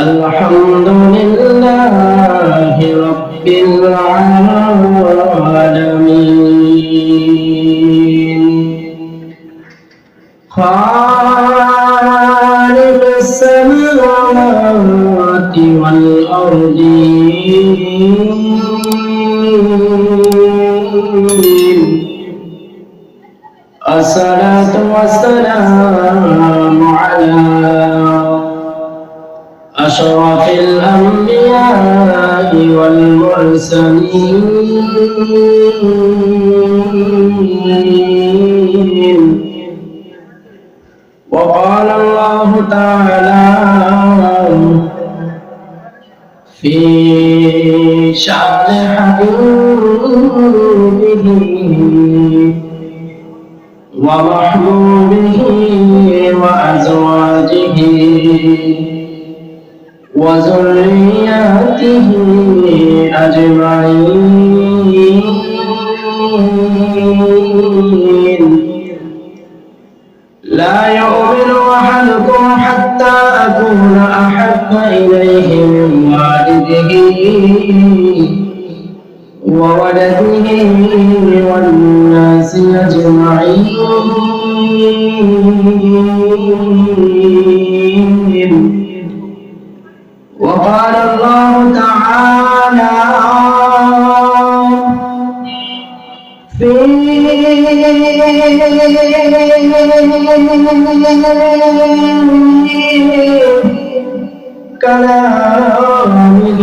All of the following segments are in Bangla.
الحمد لله رب العالمين خالق السماوات والأرضين أشرف الأنبياء والمرسلين. وقال الله تعالى في شأن حبيبه ومحبوبه وأزواجه وذرياته أجمعين. لا يؤمن أحدكم حتى أكون أحب إليه من والده وولده والناس أجمعين. وقال الله تعالى في كلامه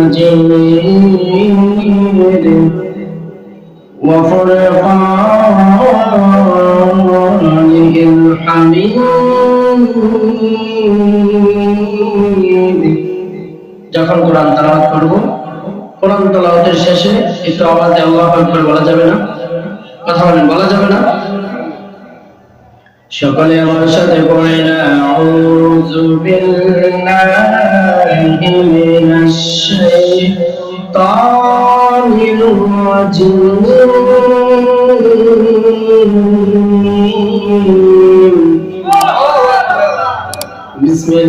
المجيد وفرقانه الحميد যখন কোরআন তালাওয়াত করব কোরআন তালাওয়াতের শেষে একটু আওয়াজ আল্লাহ আকবার বলা যাবে না? কথা বলেন বলা যাবে না? সকলে আমার সাথে বলে না আউযু বিল্লাহি মিনাশ শাইতানির রাজিম.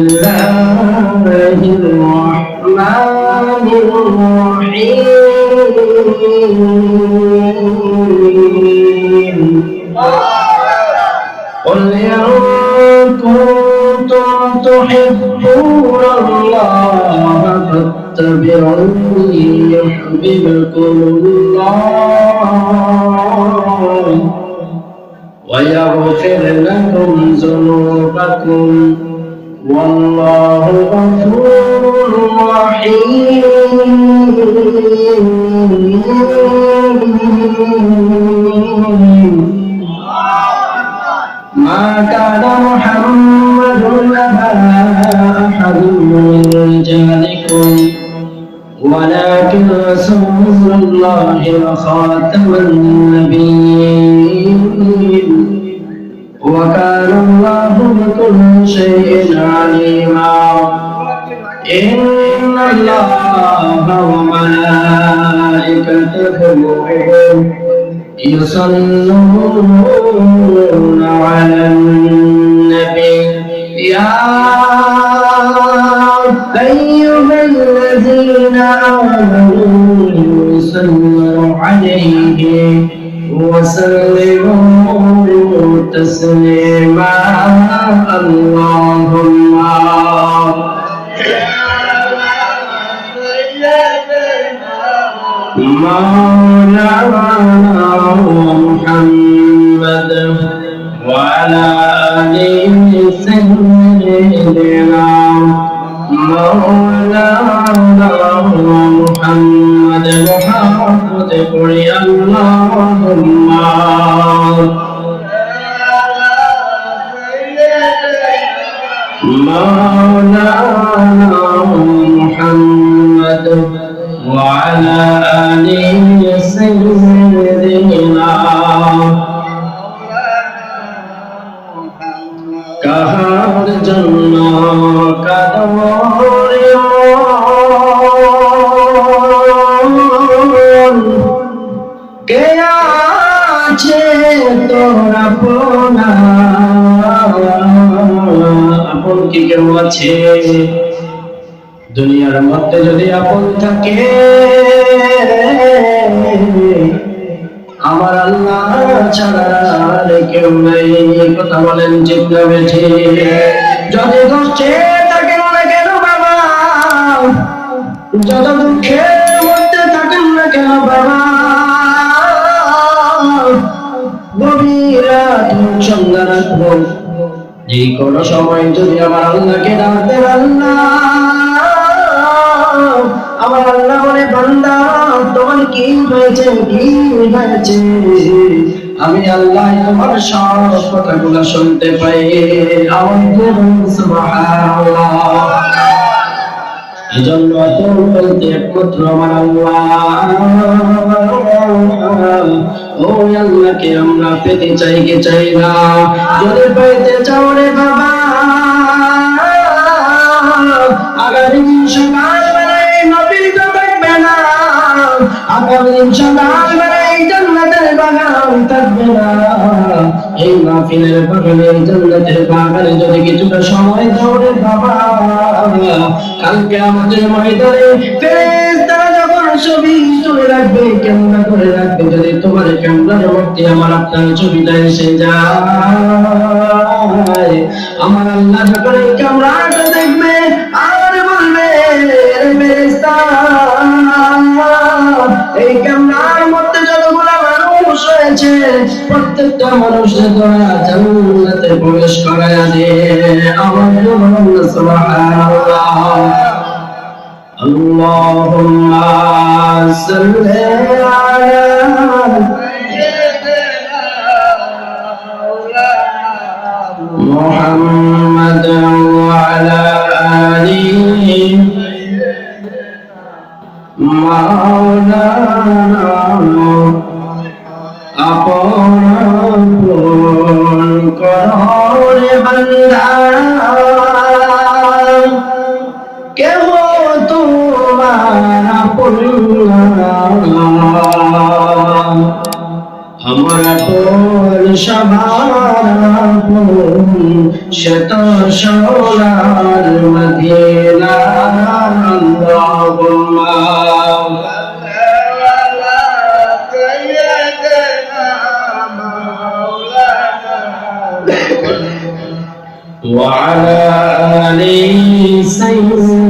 বিসমিল্লাহির রাহমানির الرحمن الرحيم قل إن كنتم تحبون الله فاتبعوني يحببكم الله ويغفر لكم ذنوبكم والله كان محمد أبا أحد من رجالكم ولكن رسول الله وخاتم النبيين. وكان الله بكل شيء عليما إن الله وملائكته يصلون على النبي. يا أيها الذين آمنوا صلوا عليه وسلموا تسليما. اللهم مولانا محمد وعلى آله سيدنا مولانا محمد محمد قل اللهم. مولانا محمد وعلى آله سيدنا কাহার জন্য কাদরে কে আছে তোর আপনা? আপন কি কেউ আছে? দুনিয়ার মধ্যে যদি আপন থাকে আমার আল্লাহ ছাড়া কেউ নাই। কথা বলেন চিন্তা বেঠে? যদি কষ্টে থাকেন না কেন বাবা? যত দুঃখের মধ্যে থাকেন না কেন বাবা? গভীর সন্ধ্যা হোক, যে কোনো সময় যদি আমার আল্লাহকে ডাকতে আল্লাহ আমার আল্লাহ বলে বান্দা তোমার কি হয়েছে কি হয়েছে? আমি আল্লাহ তোমার সব কথাগুলো শুনতে পাই। একমাত্র আমার আল্লাহ। ও আল্লাহকে আমরা পেতে চাই কে চাই না? যদি পেতে চাও রে বাবা, আগামী দিন আগামী দিন সকালবেলায় জান্নাতের বাগান থাকবে না। এই মাহফিলের বাগানে জান্নাতের বাগানে যদি কিছুটা সময় রে বাবা। কালকে আমাদের ময়দানে আমার ছবিটা আমার আল্লাহ যখন এই ক্যামেরাটা দেখবে আর বলবে "রে ফেরেশতা, এই ক্যামেরার মধ্যে যতগুলা মানুষ রয়েছে প্রত্যেকটা মানুষের দ্বারা জান্নাতে প্রবেশ করায়া দে আমার জন্য সুবহানাল্লাহ اللهم صل على আপন করে কেহ তোমার আপন আমার শত সোনার মদিনা আল্লাহুম্মা وعلى آل سيدنا